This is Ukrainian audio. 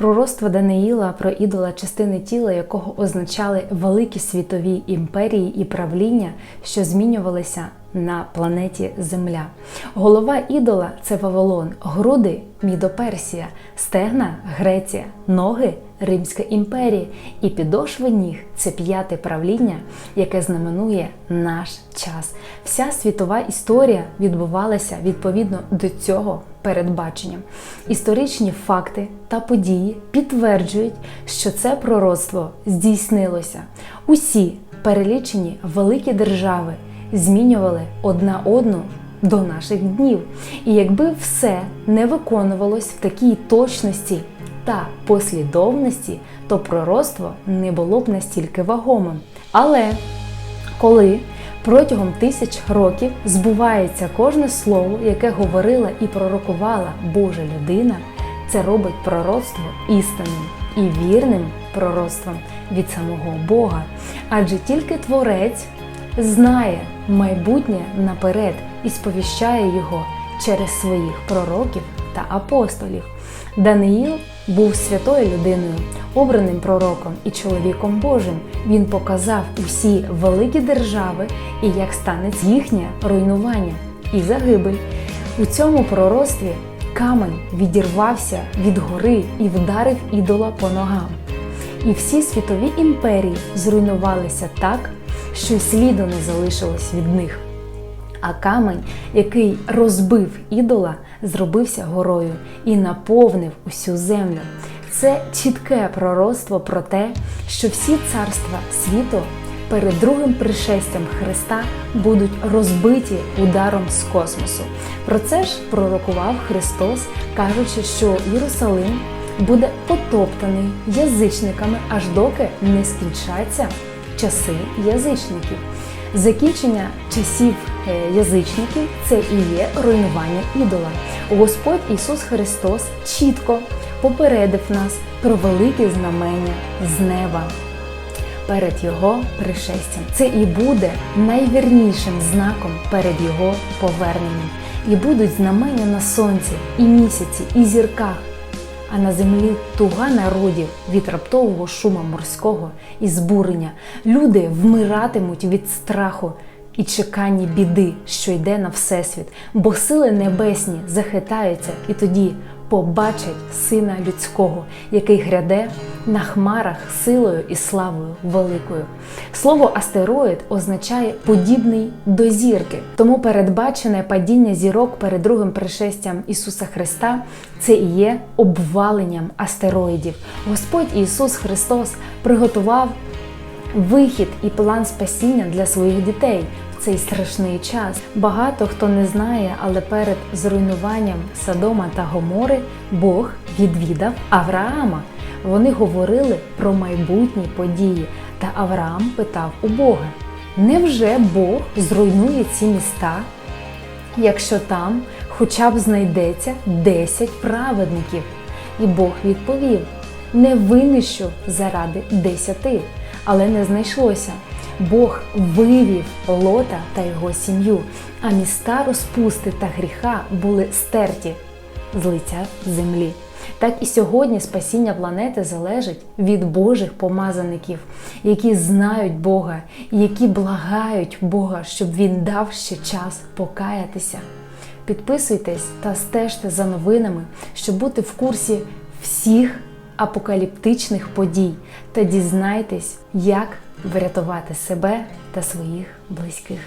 Пророцтво Даниїла про ідола, частини тіла якого означали великі світові імперії і правління, що змінювалися на планеті Земля. Голова ідола це Вавилон, груди Мідоперсія, стегна Греція, ноги Римська імперія і підошви ніг це п'яте правління, яке знаменує наш час. Вся світова історія відбувалася відповідно до цього передбачення. Історичні факти та події підтверджують, що це пророцтво здійснилося. Усі перелічені великі держави змінювали одна одну до наших днів. І якби все не виконувалось в такій точності та послідовності, то пророцтво не було б настільки вагомим. Але коли протягом тисяч років збувається кожне слово, яке говорила і пророкувала Божа людина, це робить пророцтво істинним і вірним пророцтвом від самого Бога. Адже тільки Творець знає майбутнє наперед і сповіщає його через своїх пророків та апостолів. Даниїл був святою людиною, обраним пророком і чоловіком Божим. Він показав усі великі держави і як станеться їхнє руйнування і загибель. У цьому пророцтві камень відірвався від гори і вдарив ідола по ногам. І всі світові імперії зруйнувалися так, що й сліду не залишилось від них. А камень, який розбив ідола, зробився горою і наповнив усю землю. Це чітке пророцтво про те, що всі царства світу перед другим пришестям Христа будуть розбиті ударом з космосу. Про це ж пророкував Христос, кажучи, що Єрусалим буде потоптаний язичниками, аж доки не скінчаться часи язичників. Закінчення часів е, язичників це і є руйнування ідола. Господь Ісус Христос чітко попередив нас про великі знамення з неба перед Його пришестям. Це і буде найвірнішим знаком перед Його поверненням. І будуть знамення на сонці, і місяці, і зірках, а на землі туга народів від раптового шума морського і збурення. Люди вмиратимуть від страху і чекання біди, що йде на всесвіт, бо сили небесні захитаються і тоді побачать сина людського, який гряде на хмарах силою і славою великою. Слово астероїд означає подібний до зірки, тому передбачене падіння зірок перед другим пришестям Ісуса Христа це і є обваленням астероїдів. Господь Ісус Христос приготував вихід і план спасіння для своїх дітей цей страшний час. Багато хто не знає, але перед зруйнуванням Содома та Гомори Бог відвідав Авраама. Вони говорили про майбутні події, та Авраам питав у Бога: невже Бог зруйнує ці міста, якщо там хоча б знайдеться 10 праведників? І Бог відповів: не винищу заради десяти, але не знайшлося. Бог вивів Лота та його сім'ю, а міста розпусти та гріха були стерті з лиця землі. Так і сьогодні спасіння планети залежить від Божих помазаників, які знають Бога які благають Бога, щоб Він дав ще час покаятися. Підписуйтесь та стежте за новинами, щоб бути в курсі всіх апокаліптичних подій та дізнайтесь, як врятувати себе та своїх близьких.